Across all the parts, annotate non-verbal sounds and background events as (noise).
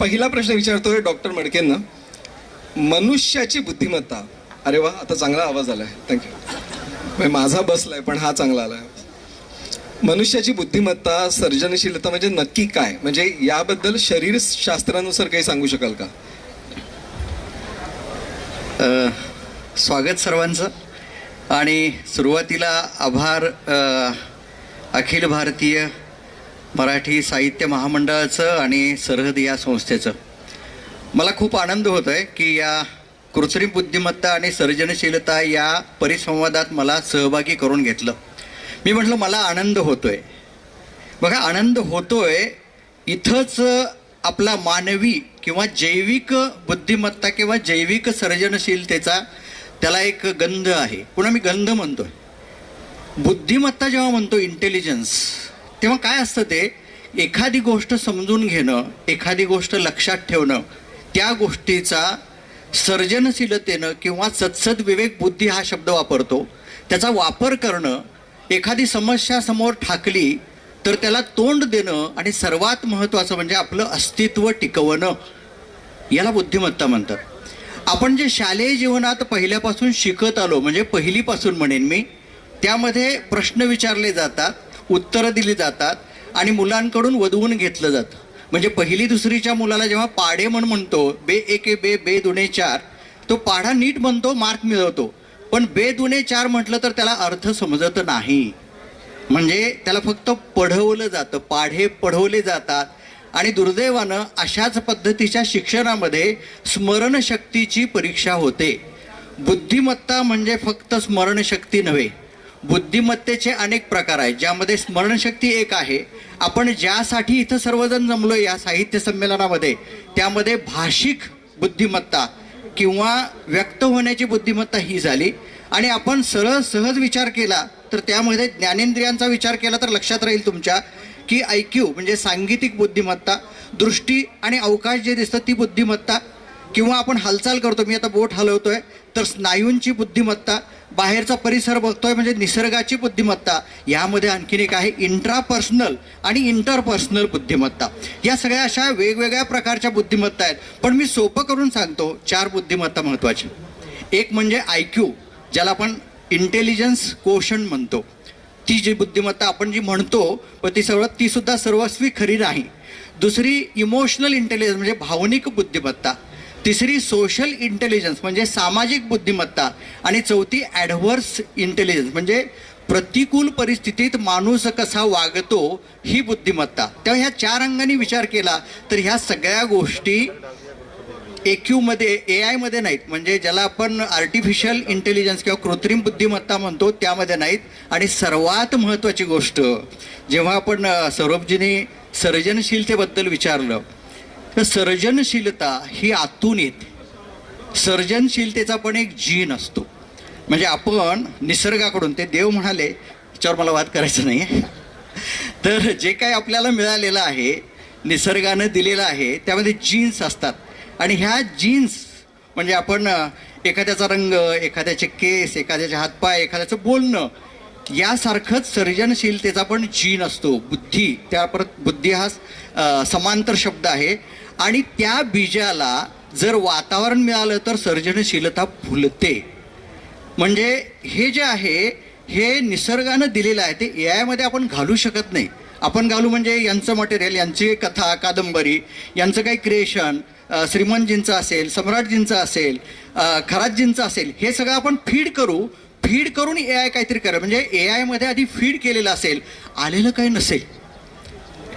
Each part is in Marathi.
पहिला प्रश्न विचारतोय डॉक्टर मडकेंना. मनुष्याची बुद्धिमत्ता. अरे वा आता चांगला आवाज आलाय. थँक्यू म्हणजे माझा बसलाय पण हा चांगला आलाय. मनुष्याची बुद्धिमत्ता सर्जनशीलता म्हणजे नक्की काय? म्हणजे याबद्दल शरीर शास्त्रानुसार काही सांगू शकाल का? स्वागत सर्वांचं. आणि सुरुवातीला आभार अखिल भारतीय मराठी साहित्य महामंडळाचं आणि सरहद या संस्थेचं. मला खूप आनंद होतो आहे की या कृत्रिम बुद्धिमत्ता आणि सर्जनशीलता या परिसंवादात मला सहभागी करून घेतलं. मी म्हटलं मला आनंद होतोय. बघा आनंद होतोय इथंच आपला मानवी किंवा जैविक बुद्धिमत्ता किंवा जैविक सर्जनशीलतेचा त्याला एक गंध आहे. पुन्हा मी गंध म्हणतोय. बुद्धिमत्ता जेव्हा म्हणतो इंटेलिजन्स तेव्हा काय असतं ते? एखादी गोष्ट समजून घेणं एखादी गोष्ट लक्षात ठेवणं त्या गोष्टीचा सर्जनशीलतेनं किंवा सत्सद विवेक बुद्धी हा शब्द वापरतो. त्याचा वापर करणं एखादी समस्या समोर ठाकली तर त्याला तोंड देणं आणि सर्वात महत्त्वाचं म्हणजे आपलं अस्तित्व टिकवणं. याला बुद्धिमत्ता म्हणतात. आपण जे शालेय जीवनात पहिल्यापासून शिकत आलो म्हणजे पहिलीपासून म्हणेन मी त्यामध्ये प्रश्न विचारले जातात उत्तरं दिली जातात आणि मुलांकडून वधवून घेतलं जातं. म्हणजे पहिली दुसरीच्या मुलाला जेव्हा पाढे म्हण म्हणतो बे एके बे बे दुणे चार तो पाढा नीट म्हणतो मार्क मिळवतो. पण बे दुणे चार म्हटलं तर त्याला अर्थ समजत नाही. म्हणजे त्याला फक्त पढवलं जातं पाढे पढवले जातात. आणि दुर्दैवानं अशाच पद्धतीच्या शिक्षणामध्ये स्मरणशक्तीची परीक्षा होते. बुद्धिमत्ता म्हणजे फक्त स्मरणशक्ती नव्हे बुद्धिमत्तेचे अनेक प्रकार आहेत ज्यामध्ये स्मरणशक्ती एक आहे. आपण ज्यासाठी इथं सर्वजण जमलो या साहित्य संमेलनामध्ये त्यामध्ये भाषिक बुद्धिमत्ता किंवा व्यक्त होण्याची बुद्धिमत्ता ही झाली. आणि आपण सरळ सहज विचार केला तर त्यामध्ये ज्ञानेंद्रियांचा विचार केला तर लक्षात राहील तुमच्या की आय क्यू म्हणजे सांगीतिक बुद्धिमत्ता दृष्टी आणि अवकाश जे दिसतं ती बुद्धिमत्ता किंवा आपण हालचाल करतो मी आता बोट हलवतोय तर स्नायूंची बुद्धिमत्ता बाहेरचा परिसर बघतोय म्हणजे निसर्गाची बुद्धिमत्ता यामध्ये आणखीन एक आहे इंट्रापर्सनल आणि इंटरपर्सनल बुद्धिमत्ता. या सगळ्या अशा वेगवेगळ्या प्रकारच्या बुद्धिमत्ता आहेत. पण मी सोपं करून सांगतो चार बुद्धिमत्ता महत्त्वाची. एक म्हणजे आय क्यू ज्याला आपण इंटेलिजन्स कोशन म्हणतो. ती जी बुद्धिमत्ता आपण जी म्हणतो पण ती सर्व ती सुद्धा सर्वस्वी खरी नाही. दुसरी इमोशनल इंटेलिजन्स म्हणजे भावनिक बुद्धिमत्ता. तिसरी सोशल इंटेलिजन्स म्हणजे सामाजिक बुद्धिमत्ता आणि चौथी ॲडव्हर्स इंटेलिजन्स म्हणजे प्रतिकूल परिस्थितीत माणूस कसा वागतो ही बुद्धिमत्ता. तेव्हा ह्या चार अंगाने विचार केला तर ह्या सगळ्या गोष्टी एक्यूमध्ये ए आयमध्ये नाहीत. म्हणजे ज्याला आपण आर्टिफिशियल इंटेलिजन्स किंवा कृत्रिम बुद्धिमत्ता म्हणतो त्यामध्ये नाहीत. आणि सर्वात महत्त्वाची गोष्ट जेव्हा आपण सौरभजीने सर्जनशीलतेबद्दल विचारलं तर सर्जनशीलता ही आतून येते. सर्जनशीलतेचा पण एक जीन असतो. म्हणजे आपण निसर्गाकडून ते देव म्हणाले त्याच्यावर मला वाद करायचा नाही तर जे काही आपल्याला मिळालेलं आहे निसर्गानं दिलेलं आहे त्यामध्ये जीन्स असतात. आणि ह्या जीन्स म्हणजे आपण एखाद्याचा रंग एखाद्याचे केस एखाद्याचे हातपाय एखाद्याचं बोलणं यासारखंच सर्जनशीलतेचा पण जीन असतो. बुद्धी त्या परत बुद्धी हा समांतर शब्द आहे. आणि त्या बीजाला जर वातावरण मिळालं तर सर्जनशीलता फुलते. म्हणजे हे जे आहे हे निसर्गानं दिलेलं आहे ते ए आयमध्ये आपण घालू शकत नाही. आपण घालू म्हणजे यांचं मटेरियल यांची कथा कादंबरी यांचं काही क्रिएशन श्रीमंतजींचं असेल सम्राटजींचं असेल अ, खरातजींचं असेल हे सगळं आपण फीड करू. फीड करून ए आय काहीतरी करा. म्हणजे ए आयमध्ये आधी फीड केलेलं असेल. आलेलं काही नसेल.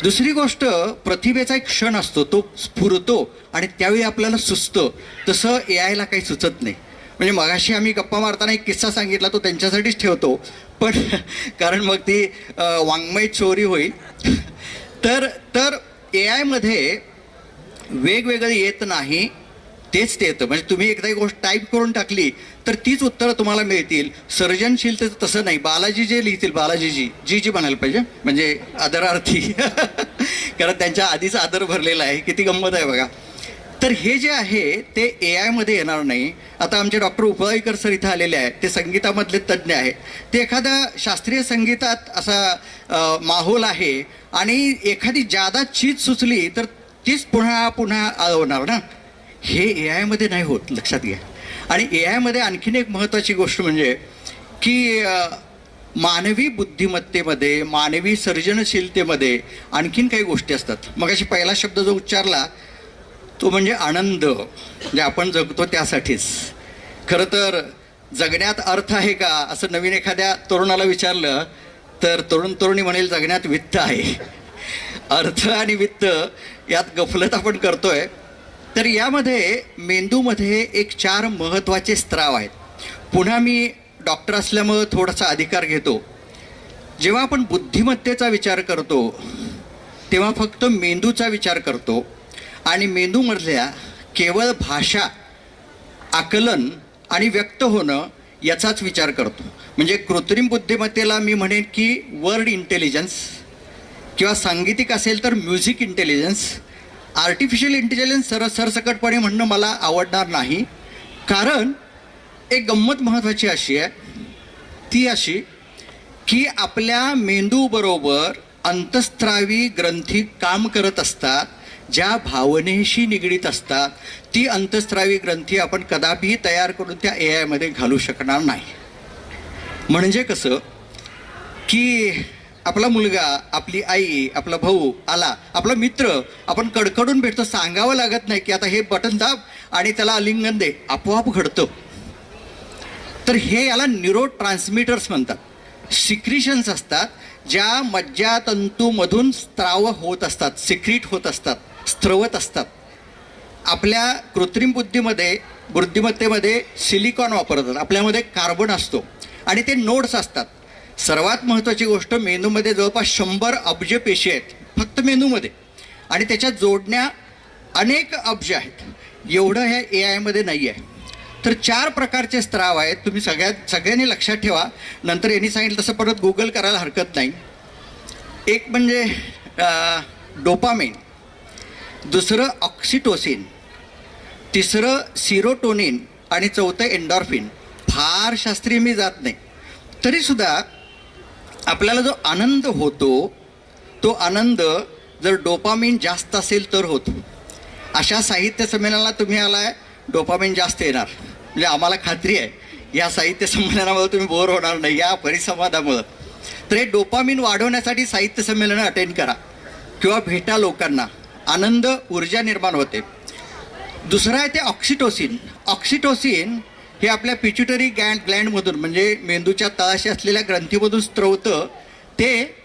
दुसरी गोष्ट प्रतिभेचा एक क्षण असतो तो स्फुरतो आणि त्यावेळी आपल्याला सुचतं. तसं ए आयला काही सुचत नाही. म्हणजे मगाशी आम्ही गप्पा मारताना एक किस्सा सांगितला तो त्यांच्यासाठीच ठेवतो. पण (laughs) कारण मग ती वाङ्मय चोरी होईल. तर तर ए आयमध्ये वेगवेगळे येत नाही. तेच ते येतं. म्हणजे तुम्ही एकदा एक गोष्ट टाईप करून टाकली तर तीच उत्तरं तुम्हाला मिळतील. सर्जनशीलतेचं तसं नाही. बालाजी जे लिहितील बालाजीजी जी जी म्हणायला पाहिजे म्हणजे आदरार्थी. (laughs) कारण त्यांच्या आधीच आदर भरलेला आहे. किती गंमत आहे बघा. तर हे जे आहे ते ए आयमध्ये येणार नाही. आता आमचे डॉक्टर उपळाईकर सर इथं आलेले आहेत. ते संगीतामधले तज्ज्ञ आहे ते एखादा शास्त्रीय संगीतात असा माहोल आहे आणि एखादी जादा चीज सुचली तर तीच पुन्हा पुन्हा होणार ना? हे ए आयमध्ये नाही होत लक्षात घ्या. आणि ए आयमध्ये आणखीन एक महत्त्वाची गोष्ट म्हणजे की मानवी बुद्धिमत्तेमध्ये मानवी सर्जनशीलतेमध्ये आणखीन काही गोष्टी असतात. मग अशी पहिला शब्द जो उच्चारला तो म्हणजे आनंद जे आपण जगतो त्यासाठीच. खरं तर जगण्यात अर्थ आहे का? असं नवीन एखाद्या तरुणाला विचारलं तर तरुण तरुणी म्हणेल जगण्यात वित्त आहे. (laughs) अर्थ आणि वित्त यात गफलत आपण करतोय. तर यामध्ये मेंदूमध्ये एक चार महत्त्वाचे स्त्राव आहेत. पुन्हा मी डॉक्टर असल्यामुळं थोडासा अधिकार घेतो. जेव्हा आपण बुद्धिमत्तेचा विचार करतो तेव्हा फक्त मेंदूचा विचार करतो आणि मेंदूमधल्या केवळ भाषा आकलन आणि व्यक्त होणं याचाच विचार करतो. म्हणजे कृत्रिम बुद्धिमत्तेला मी म्हणेन की वर्ड इंटेलिजन्स किंवा सांगीतिक असेल तर music intelligence artificial intelligence sir सरसकटपणे म्हणणं मला आवडणार नाही. कारण एक गंमत महत्त्वाची अशी आहे. ती अशी की आपल्या मेंदूबरोबर अंतस्त्रावी ग्रंथी काम करत असतात ज्या भावनेशी निगडीत असतात. ती अंतस्त्रावी ग्रंथी आपण कदापिही तयार करून त्या ए आयमध्ये घालू शकणार नाही. म्हणजे कसं की आपला मुलगा आपली आई आपला भाऊ आला आपला मित्र आपण कडकडून भेटतो सांगावं लागत नाही की आता हे बटन दाब आणि त्याला आलिंगन दे. आपोआप घडतं. तर हे याला न्यूरो ट्रान्समिटर्स म्हणतात. सिक्रिशन्स असतात ज्या मज्जातंतूमधून स्त्राव होत असतात सिक्रीट होत असतात स्त्रवत असतात. आपल्या कृत्रिम बुद्धीमध्ये बुद्धिमत्तेमध्ये सिलिकॉन वापरतात. आपल्यामध्ये कार्बन असतो. आणि ते नोड्स असतात. सर्वात महत्त्वाची गोष्ट मेंदूमध्ये जवळपास शंभर अब्ज पेशी आहेत फक्त मेंदूमध्ये आणि त्याच्या जोडण्या अनेक अब्ज आहेत. एवढं ह्या ए आयमध्ये नाही आहे. तर चार प्रकारचे स्त्राव आहेत. तुम्ही सगळ्यात सगळ्यांनी लक्षात ठेवा. नंतर यांनी सांगितलं तसं परत गुगल करायला हरकत नाही. एक म्हणजे डोपामेन दुसरं ऑक्सिटोसिन. तिसरं सिरोटोनिन. आणि चौथं एन्डॉर्फिन फार शास्त्रीय मी जात नाही. तरीसुद्धा आपल्याला जो आनंद होतो तो आनंद जर डोपामिन जास्त असेल तर होतो. अशा साहित्य संमेलनाला तुम्ही आलाय डोपामिन जास्त येणार. म्हणजे आम्हाला खात्री आहे या साहित्य संमेलनामुळे तुम्ही बोर होणार नाही या परिसंवादामुळं. तर हे डोपामिन वाढवण्यासाठी साहित्य संमेलनं अटेंड करा. किंवा भेटा लोकांना. आनंद ऊर्जा निर्माण होते. दुसरं आहे ते ऑक्सिटोसिन ऑक्सिटोसिन हे आपल्या पिच्युटरी गँड ग्लँडमधून म्हणजे मेंदूच्या तळाशी असलेल्या ग्रंथीमधून स्त्रवतं ते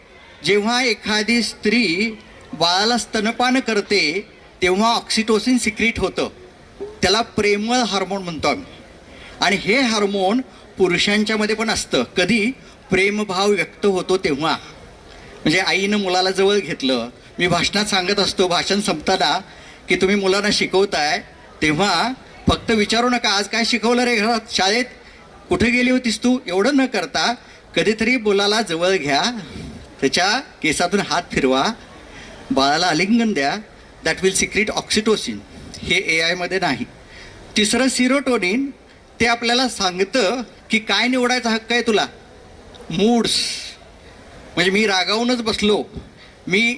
जेव्हा एखादी स्त्री बाळाला स्तनपान करते तेव्हा ऑक्सिटोसिन सिक्रीट होतं. त्याला प्रेमळ हार्मोन म्हणतो आम्ही. आणि हे हार्मोन पुरुषांच्यामध्ये पण असतं. कधी प्रेमभाव व्यक्त होतो तेव्हा. म्हणजे आईनं मुलाला जवळ घेतलं. मी भाषणात सांगत असतो भाषण संपताना की तुम्ही मुलांना शिकवताय तेव्हा फक्त विचारू नका आज काय शिकवलं रे घरात? शाळेत कुठे गेली होतीस तू? एवढं न करता कधीतरी मुलाला जवळ घ्या. त्याच्या केसातून हात फिरवा. बाळाला आलिंगन द्या. दॅट विल सिक्रेट ऑक्सिटोसिन हे ए आयमध्ये नाही. तिसरं सिरोटोनिन ते आपल्याला सांगतं की काय निवडायचा हक्क आहे तुला? मूड्स. म्हणजे मी रागावूनच बसलो. मी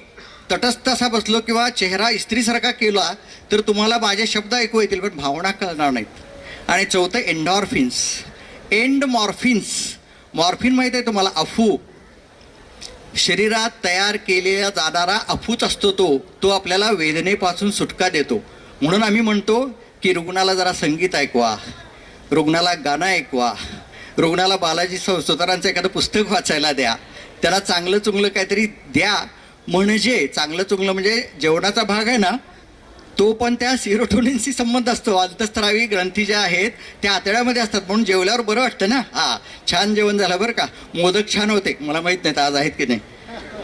तटस्थ असा बसलो किंवा चेहरा इस्त्रीसारखा केला तर तुम्हाला माझे शब्द ऐकू येतील पण भावना कळणार नाहीत. आणि चौथं एन्डॉर्फिन्स एंड मॉर्फिन्स मॉर्फिन माहीत आहे तुम्हाला? अफू. शरीरात तयार केलेला जाणारा अफूच असतो तो. तो आपल्याला वेदनेपासून सुटका देतो. म्हणून आम्ही म्हणतो की रुग्णाला जरा संगीत ऐकवा. रुग्णाला गाणं ऐकवा. रुग्णाला बालाजी सु- एखादं पुस्तक वाचायला द्या. त्याला चांगलं चुंगलं काहीतरी द्या. म्हणजे चांगलं चुंगलं म्हणजे जेवणाचा भाग आहे ना तो पण त्या सिरोटोनिनशी संबंध असतो. अंतस्त्रावी ग्रंथी ज्या आहेत त्या आतड्यामध्ये असतात. म्हणून जेवल्यावर बरं वाटतं ना? हा छान जेवण झालं बरं का? मोदक छान होते. मला माहीत नाही आज आहेत की नाही.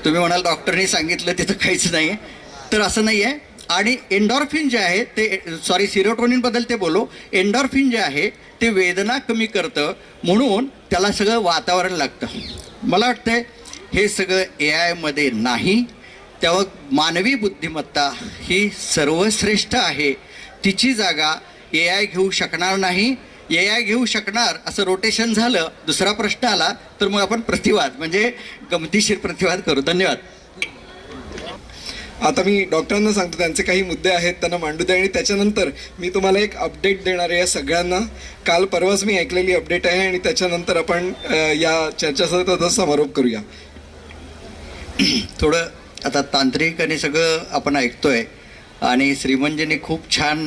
तुम्ही म्हणाल डॉक्टरनी सांगितलं तिथं काहीच नाही. आहे तर असं नाही आहे. आणि एन्डॉर्फिन जे आहे ते सॉरी सिरोटोनिनबद्दल ते बोलो एन्डॉर्फिन जे आहे ते वेदना कमी करतं. म्हणून त्याला सगळं वातावरण लागतं. मला वाटतंय हे सगळं ए आयमध्ये नाही तेव्हा मानवी बुद्धिमत्ता ही सर्वश्रेष्ठ आहे. तिची जागा ए आय घेऊ शकणार नाही. ए आय घेऊ शकणार असं रोटेशन झालं दुसरा प्रश्न आला तर मग आपण प्रतिवाद म्हणजे गमतीशीर प्रतिवाद करू. धन्यवाद. आता मी डॉक्टरांना सांगतो त्यांचे काही मुद्दे आहेत त्यांना मांडू द्या. आणि त्याच्यानंतर मी तुम्हाला एक अपडेट देणार आहे या सगळ्यांना. काल परवाच मी ऐकलेली अपडेट आहे आणि त्याच्यानंतर आपण या चर्चासत्राचा समारोप करूया. (clears throat) थोडं आता तांत्रिक आणि सगळं आपण ऐकतोय आणि श्रीमंजनी खूप छान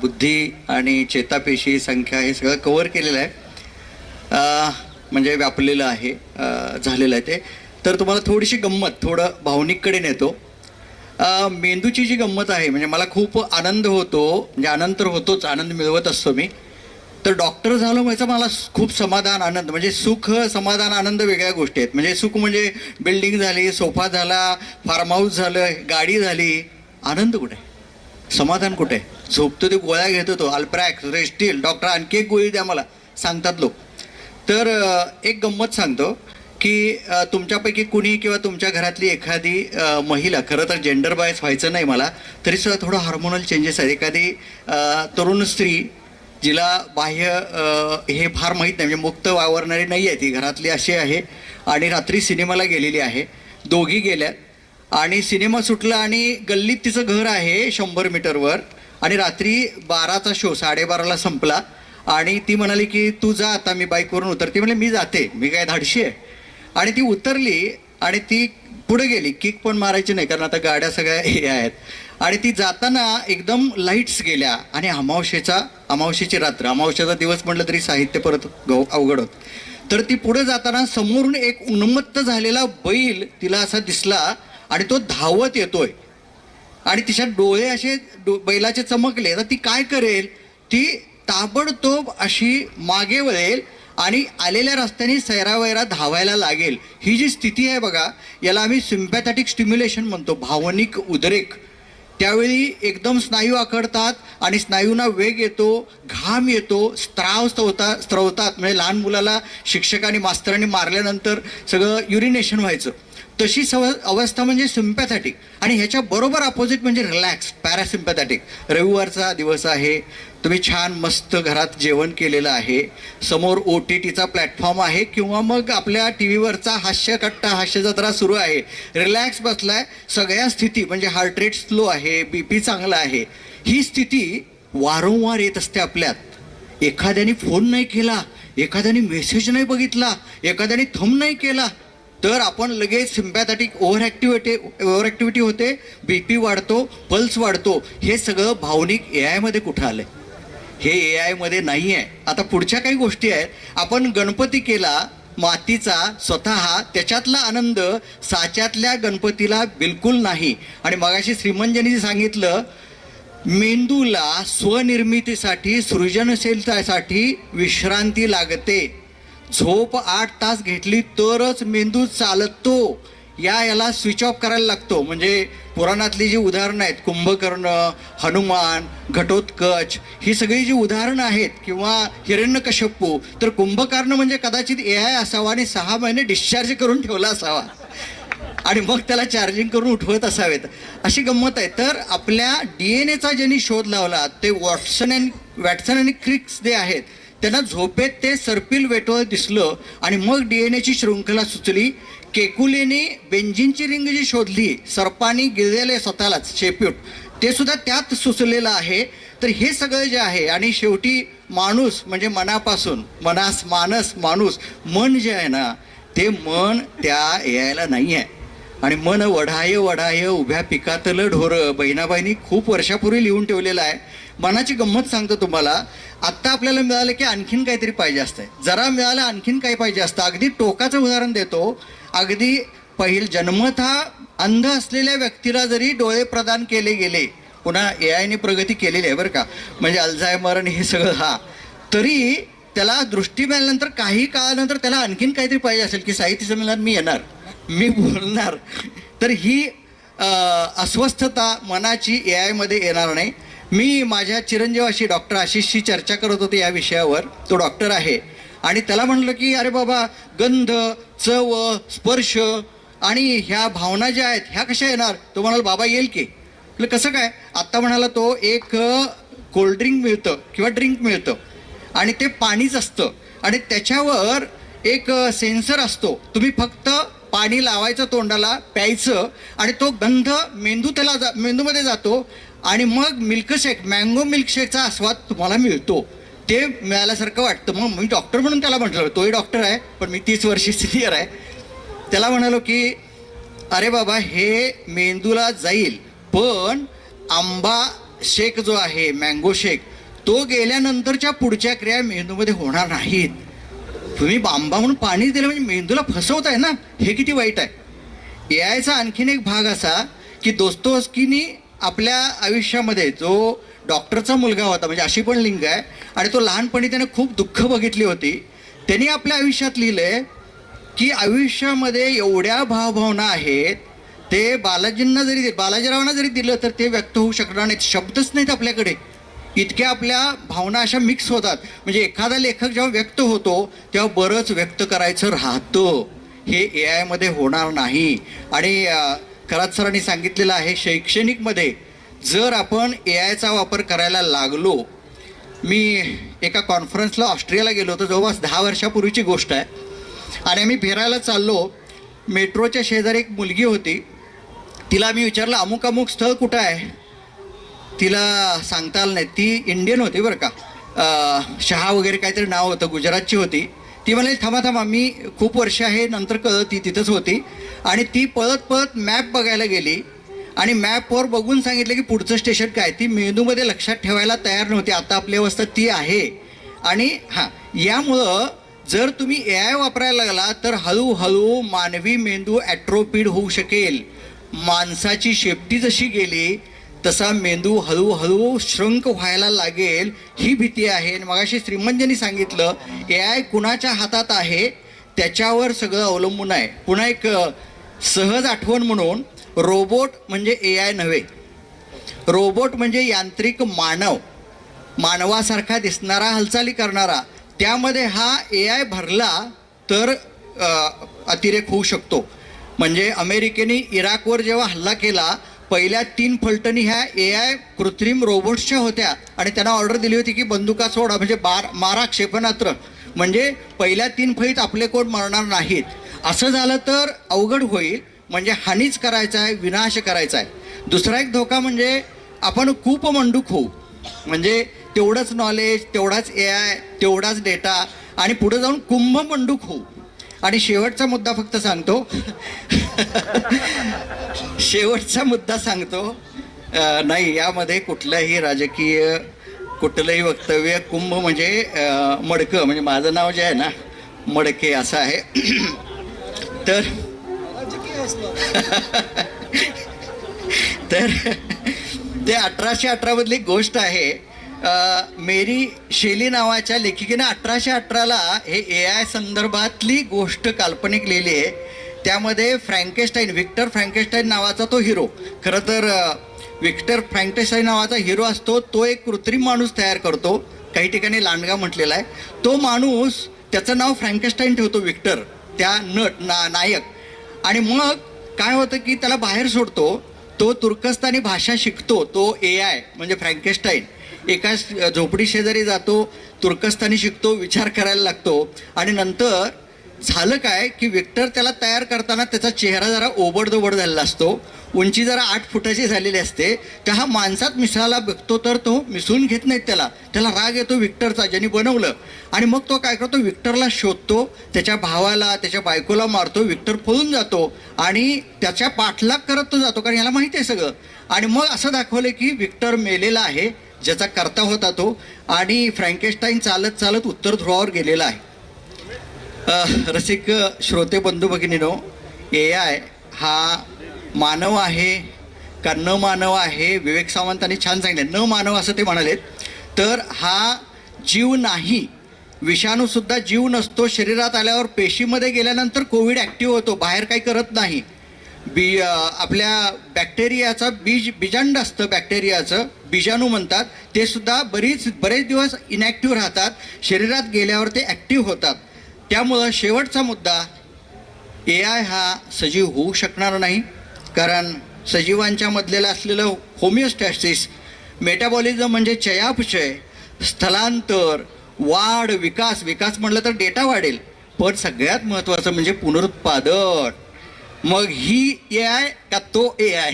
बुद्धी आणि चेतापेशी संख्या हे सगळं कवर केलेलं आहे. म्हणजे व्यापलेलं आहे झालेलं आहे ते. तर तुम्हाला थोडीशी गंमत थोडं भावनिककडे नेतो. मेंदूची जी गंमत आहे म्हणजे मला खूप आनंद होतो म्हणजे आनंद तर होतोच आनंद मिळवत असतो मी. तर डॉक्टर झालो म्हणजे मला खूप समाधान आनंद. म्हणजे सुख समाधान आनंद वेगळ्या गोष्टी आहेत. म्हणजे सुख म्हणजे बिल्डिंग झाली सोफा झाला फार्म हाऊस झालं गाडी झाली. आनंद कुठे? समाधान कुठे? झोपतो ते गोळ्या घेतो तो अल्प्रॅक्स रेस्टील डॉक्टर आणखी एक गोळी द्या मला. सांगतात लोक. तर एक गंमत सांगतो की तुमच्यापैकी कुणी किंवा तुमच्या घरातली एखादी महिला खरं तर जेंडर बायस व्हायचं नाही मला तरी सुद्धा थोडं हार्मोनल चेंजेस आहेत. एखादी तरुण स्त्री जिला बाह्य हे फार माहीत नाही म्हणजे मुक्त वावरणारी नाही आहे ती घरातली अशी आहे. आणि रात्री सिनेमाला गेलेली आहे. दोघी गेल्या. आणि सिनेमा सुटला आणि गल्लीत तिचं घर आहे शंभर मीटरवर. आणि रात्री बाराचा शो साडेबाराला संपला. आणि ती म्हणाली की तू जा आता मी बाईकवरून उतरते. म्हणजे मी जाते. मी काय धाडशी आहे. आणि ती उतरली आणि ती पुढे गेली किक पण मारायची नाही कारण आता गाड्या सगळ्या हे आहेत. आणि ती जाताना एकदम लाईट्स गेल्या आणि अमावशेचा अमावशेची रात्र अमावशेचा दिवस म्हटलं तरी साहित्य परत गव अवघड होत. तर ती पुढे जाताना समोरून एक उन्मत्त झालेला बैल तिला असा दिसला आणि तो धावत येतोय. आणि तिच्या डोळे असे डो बैलाचे चमकले. तर ती काय करेल? ती ताबडतोब अशी मागे वळेल आणि आलेल्या रस्त्याने सैरावैरा धावायला लागेल. ही जी स्थिती आहे बघा याला आम्ही सिम्पॅथॅटिक स्टिम्युलेशन म्हणतो भावनिक उद्रेक. त्यावेळी एकदम स्नायू आकडतात आणि स्नायूंना वेग येतो घाम येतो स्त्राव स्त्रवता स्त्रवतात म्हणजे लहान मुलाला शिक्षकांनी मास्तरांनी मारल्यानंतर सगळं युरिनेशन व्हायचं. तशी सव अवस्था म्हणजे सिम्पॅथॅटिक आणि ह्याच्या बरोबर अपोजिट म्हणजे रिलॅक्स पॅरासिम्पॅथॅटिक रविवारचा दिवस आहे. तुम्ही छान मस्त घरात जेवण केलेलं आहे. समोर ओ टी टीचा प्लॅटफॉर्म आहे किंवा मग आपल्या टी व्हीवरचा हास्यकट्टा हास्य जत्रा सुरू आहे. रिलॅक्स बसलाय सगळ्या स्थिती म्हणजे हार्ट रेट स्लो आहे बी पी चांगला आहे. ही स्थिती वारंवार येत असते आपल्यात. एखाद्याने फोन नाही केला एखाद्याने मेसेज नाही बघितला एखाद्याने थंब नाही केला तर आपण लगेच sympathetic over activity over activity होते बी पी वाढतो पल्स वाढतो. हे सगळं भावनिक ए आयमध्ये कुठं आलं आहे हे ए आयमध्ये नाही आहे आता पुढच्या काही गोष्टी आहेत. आपण गणपती केला मातीचा स्वतः त्याच्यातला आनंद साच्यातल्या गणपतीला बिलकुल नाही. आणि मगाशी श्रीमंजनी सांगितलं मेंदूला स्वनिर्मितीसाठी सृजनशीलतासाठी विश्रांती लागते. झोप आठ तास घेतली तरच मेंदू चालतो. या याला स्विच ऑफ करायला लागतो. म्हणजे पुराणातली जी उदाहरणं आहेत कुंभकर्ण हनुमान घटोत्कच ही सगळी जी उदाहरणं आहेत किंवा हिरण्यकश्यपू तर कुंभकर्ण म्हणजे कदाचित ए आय असावा आणि सहा महिने डिस्चार्ज करून ठेवला असावा. आणि मग त्याला चार्जिंग करून उठवत असावेत. अशी गंमत आहे. तर आपल्या डी एन एचा ज्यांनी शोध लावला ते वॉटसन अँड वॅटसन आणि क्रिक्स जे आहेत त्यांना झोपेत ते सर्पिल वेटोळ दिसलं आणि मग डी एन एची शृंखला सुचली. केकुलेने बेंजिनची रिंग जी शोधली सर्पानी आहे स्वतःलाच शेप्यूट ते सुद्धा त्यात सुचलेलं आहे. तर हे सगळं जे आहे आणि शेवटी माणूस म्हणजे मनापासून मनास मानस माणूस मन जे आहे ना ते मन त्या यायला नाही आहे आणि मन वढाय वढाय उभ्या पिकातलं ढोरं बहिणाबाईंनी खूप वर्षापूर्वी लिहून ठेवलेलं आहे. मनाची गंमत सांगतो तुम्हाला. आत्ता आपल्याला मिळालं की आणखीन काहीतरी पाहिजे असतंय. जरा मिळालं आणखीन काही पाहिजे असतं. अगदी टोकाचं उदाहरण देतो. अगदी पहिल जन्मतः अंध असलेल्या व्यक्तीला जरी डोळे प्रदान केले गेले पुन्हा ए आयने प्रगती केलेली आहे बरं का. म्हणजे अल्झायमर आणि हे सगळं हा. तरी त्याला दृष्टी मिळाल्यानंतर काही काळानंतर त्याला आणखीन काहीतरी पाहिजे असेल की साहित्य संमेलनात मी येणार. मी बोलणार. तर ही अस्वस्थता मनाची ए आयमध्ये येणार नाही. मी माझ्या चिरंजीवाशी डॉक्टर आशिषशी चर्चा करत होते या विषयावर. तो डॉक्टर आहे. आणि त्याला म्हटलं की अरे बाबा गंध चव स्पर्श आणि ह्या भावना ज्या आहेत ह्या कशा येणार? तो म्हणाल बाबा येईल की. म्हटलं कसं काय? आत्ता म्हणाला तो एक कोल्ड्रिंक मिळतं किंवा ड्रिंक मिळतं आणि ते पाणीच असतं आणि त्याच्यावर एक सेन्सर असतो. तुम्ही फक्त पाणी लावायचं तोंडाला प्यायचं आणि तो गंध मेंदू त्याला जा मेंदूमध्ये जातो आणि मग मिल्कशेक मँगो मिल्कशेकचा आस्वाद तुम्हाला मिळतो. ते मिळाल्यासारखं वाटतं. मग मी डॉक्टर म्हणून त्याला म्हटलं तोही डॉक्टर आहे पण मी तीस वर्षी सिनियर आहे. त्याला म्हणालो की अरे बाबा हे मेंदूला जाईल पण आंबा शेक जो आहे मँगो शेक तो गेल्यानंतरच्या पुढच्या क्रिया मेंदूमध्ये होणार नाहीत. तुम्ही बांबा म्हणून पाणी दिलं म्हणजे मेंदूला फसवताय ना? हे किती वाईट आहे. ए आयचा आणखीन एक भाग असा की दोस्तोस्कीनी आपल्या आयुष्यामध्ये जो डॉक्टरचा मुलगा होता म्हणजे अशी पण लिंग आहे आणि तो लहानपणी त्याने खूप दुःख बघितली होती. त्यांनी आपल्या आयुष्यात लिहिलंय की आयुष्यामध्ये एवढ्या भावभावना आहेत ते बालाजींना जरी दि- बालाजीरावांना जरी दिलं तर ते व्यक्त होऊ शकणार नाहीत. शब्दच नाहीत आपल्याकडे. इतक्या आपल्या भावना अशा मिक्स होतात. म्हणजे एखादा लेखक जेव्हा व्यक्त होतो तेव्हा बरंच व्यक्त करायचं राहतं. हे ए आयमध्ये होणार नाही. आणि अं, खरात सरांनी सांगितलेलं आहे शैक्षणिकमध्ये जर आपण ए आयचा वापर करायला लागलो मी एका कॉन्फरन्सला ऑस्ट्रियाला गेलो होतो जवळपास दहा वर्षापूर्वीची गोष्ट आहे. आणि आम्ही फिरायला चाललो मेट्रोच्या शेजारी एक मुलगी होती. तिला मी विचारलं अमुक अमुक स्थळ कुठं आहे? तिला सांगता आलं नाही. ती इंडियन होती बरं का. शहा वगैरे काहीतरी नाव होतं गुजरातची होती. ती म्हणाली थांबा थांबा मी खूप वर्ष आहे नंतर कळत ती तिथंच होती. आणि ती पळत पळत मॅप बघायला गेली. आणि मॅपवर बघून सांगितलं की पुढचं स्टेशन काय? ती मेंदूमध्ये लक्षात ठेवायला तयार नव्हती. आता आपली अवस्था ती आहे. आणि हां यामुळं जर तुम्ही ए आय वापरायला लागला तर हळूहळू मानवी मेंदू ॲट्रोपीड होऊ शकेल. माणसाची शेपटी जशी गेली तसा मेंदू हळूहळू श्रंक व्हायला लागेल ही भीती आहे. आणि मगाशी श्रीमंतजींनी सांगितलं ए आय कुणाच्या हातात आहे त्याच्यावर सगळं अवलंबून आहे. पुन्हा एक सहज आठवण म्हणून रोबोट म्हणजे ए आय नव्हे. रोबोट म्हणजे यांत्रिक मानव. मानवासारखा दिसणारा हालचाली करणारा. त्यामध्ये हा ए आय भरला तर अतिरेक होऊ शकतो. म्हणजे अमेरिकेने इराकवर जेव्हा हल्ला केला पहिल्या तीन फलटणी ह्या ए आय कृत्रिम रोबोट्सच्या होत्या. आणि त्यांना ऑर्डर दिली होती की बंदुका सोडा म्हणजे बार मारा क्षेपणास्त्र. म्हणजे पहिल्या तीन फळीत आपले कोण मरणार नाहीत. असं झालं तर अवघड होईल म्हणजे हानीच करायचा आहे विनाश करायचा आहे. दुसरा एक धोका म्हणजे आपण खूप मंडूक होऊ म्हणजे तेवढंच नॉलेज तेवढाच ए आय तेवढाच डेटा आणि पुढे जाऊन कुंभ मंडूक होऊ आणि शेवटचा मुद्दा फक्त सांगतो. शेवटचा मुद्दा सांगतो. नाही यामध्ये कुठलंही राजकीय कुठलंही वक्तव्य कुंभ म्हणजे मडकं म्हणजे माझं नाव जे आहे ना मडके असं आहे. तर (laughs) तर ते अठराशे अठरामधली गोष्ट आहे. मेरी शेली नावाच्या लेखिकेनं अठराशे अठराला हे ए आय संदर्भातली गोष्ट काल्पनिक लिहिली आहे. त्यामध्ये फ्रँकेस्टाईन विक्टर फ्रँकेस्टाईन नावाचा तो हिरो. खरं तर विक्टर फ्रँकेस्टाईन नावाचा हिरो असतो तो एक कृत्रिम माणूस तयार करतो. काही ठिकाणी लांडगा म्हटलेला आहे. तो माणूस त्याचं नाव फ्रँकेस्टाईन ठेवतो विक्टर त्या नट ना नायक. आणि मग काय होतं की त्याला बाहेर सोडतो. तो तुर्कस्तानी भाषा शिकतो तो ए आय म्हणजे फ्रँकेस्टाईन. एका झोपडी शेजारी जातो तुर्कस्तानी शिकतो विचार करायला लागतो. आणि नंतर झालं काय की विक्टर त्याला तयार करताना त्याचा चेहरा जरा ओबडदोबड झालेला असतो. उंची जरा आठ फुटाची झालेली असते. तर हा माणसात मिसळायला बघतो तर तो मिसळून घेत नाहीत त्याला. त्याला राग येतो विक्टरचा ज्यांनी बनवलं. आणि मग तो काय करतो विक्टरला शोधतो त्याच्या भावाला त्याच्या बायकोला मारतो विक्टर पळून जातो आणि त्याच्या पाठलाग करत तो जातो कारण याला माहिती आहे सगळं. आणि मग असं दाखवलं की विक्टर मेलेला आहे. ज्याचा करता होता तो आणि फ्रँकेस्टाईन चालत चालत उत्तर ध्रुवावर गेलेला आहे. रसिक श्रोते बंधू भगिनीनो ए आय हा मानव आहे का न मानव आहे विवेक सावंतांनी छान सांगितले. न मानव असं ते म्हणालेत. तर हा जीव नाही विषाणूसुद्धा जीव नसतो शरीरात आल्यावर पेशीमध्ये गेल्यानंतर कोविड ॲक्टिव्ह होतो बाहेर काही करत नाही. बी आपल्या बॅक्टेरियाचा बीज बीजांड असतं बॅक्टेरियाचं. बीजाणू म्हणतात ते सुद्धा बरीच बरेच दिवस इनॅक्टिव्ह राहतात शरीरात गेल्यावर ते ॲक्टिव्ह होतात. त्यामुळं शेवटचा मुद्दा ए आय हा सजीव होऊ शकणार नाही कारण सजीवांच्या मधलेलं असलेलं होमिओस्टॅसिस मेटाबॉलिझम म्हणजे चयापचय स्थलांतर वाढ विकास विकास म्हटलं तर डेटा वाढेल पण सगळ्यात महत्त्वाचं म्हणजे पुनरुत्पादन. मग ही ए आय का तो ए आय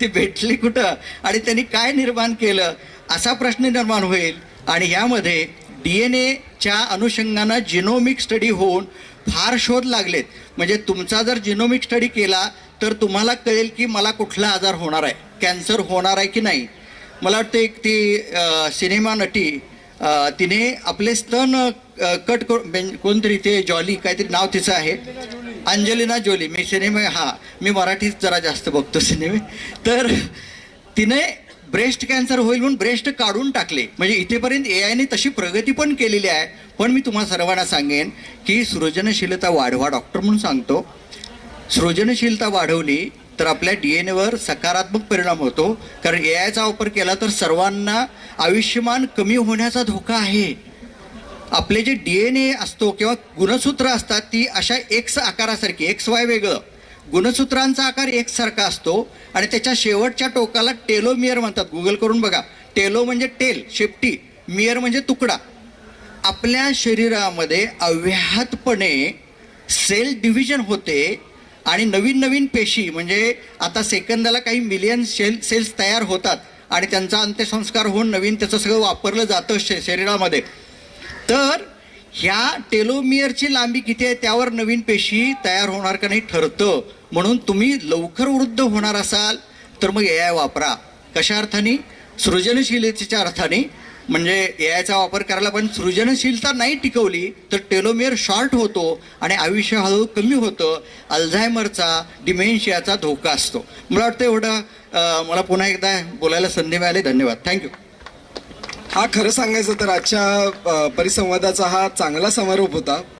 ती भेटली कुठं? आणि त्यांनी काय निर्माण केलं? असा प्रश्न निर्माण होईल. आणि यामध्ये डी एन एच्या अनुषंगानं जिनोमिक स्टडी होऊन फार शोध लागलेत. म्हणजे तुमचा जर जिनोमिक स्टडी केला तर तुम्हाला कळेल की मला कुठला आजार होणार आहे. कॅन्सर होणार आहे की नाही? मला वाटतं एक ती सिनेमा नटी तिने आपले स्तन कट करून कोणतरी ते जॉली काहीतरी नाव तिचं आहे. अंजलिना जोली मी सिनेमे हा मी मराठीत जरा जास्त बघतो सिनेमे. तर तिने ब्रेस्ट कॅन्सर होईल म्हणून ब्रेस्ट काढून टाकले. म्हणजे इथेपर्यंत ए आयने तशी प्रगती पण केलेली आहे. पण मी तुम्हाला सर्वांना सांगेन की सृजनशीलता वाढवा डॉक्टर म्हणून सांगतो. सृजनशीलता वाढवली तर आपल्या डी एन एवर सकारात्मक परिणाम होतो. कारण ए आयचा वापर केला तर सर्वांना आयुष्यमान कमी होण्याचा धोका आहे. आपले जे डी एन ए असतो किंवा गुणसूत्र असतात ती अशा एक्स आकारासारखी एक्स वाय वेगळं. गुणसूत्रांचा आकार एक्स सारखा असतो आणि त्याच्या शेवटच्या टोकाला टेलोमियर म्हणतात. गुगल करून बघा. टेलो म्हणजे टेल शेपटी. मियर म्हणजे तुकडा. आपल्या शरीरामध्ये अव्याहतपणे सेल डिव्हिजन होते आणि नवीन नवीन पेशी म्हणजे आता सेकंदाला काही मिलियन सेल सेल्स तयार होतात आणि त्यांचा अंत्यसंस्कार होऊन नवीन त्याचं सगळं वापरलं जातं शे शरीरामध्ये. तर ह्या टेलोमियरची लांबी किती आहे त्यावर नवीन पेशी तयार होणार का नाही ठरतं. म्हणून तुम्ही लवकर वृद्ध होणार असाल तर मग ए आय वापरा. कशा अर्थाने? सृजनशीलतेच्या अर्थाने. म्हणजे ए आयचा वापर करायला पण सृजनशीलता नाही टिकवली तर टेलोमियर शॉर्ट होतो आणि आयुष्य हळूहळू कमी होतं. अल्झायमरचा डिमेन्शियाचा धोका असतो. मला वाटतं एवढं मला पुन्हा एकदा बोलायला संधी मिळाली. धन्यवाद. थँक्यू हा खरं सांगायचं तर आजच्या परिसंवादाचा हा चांगला समारोप होता.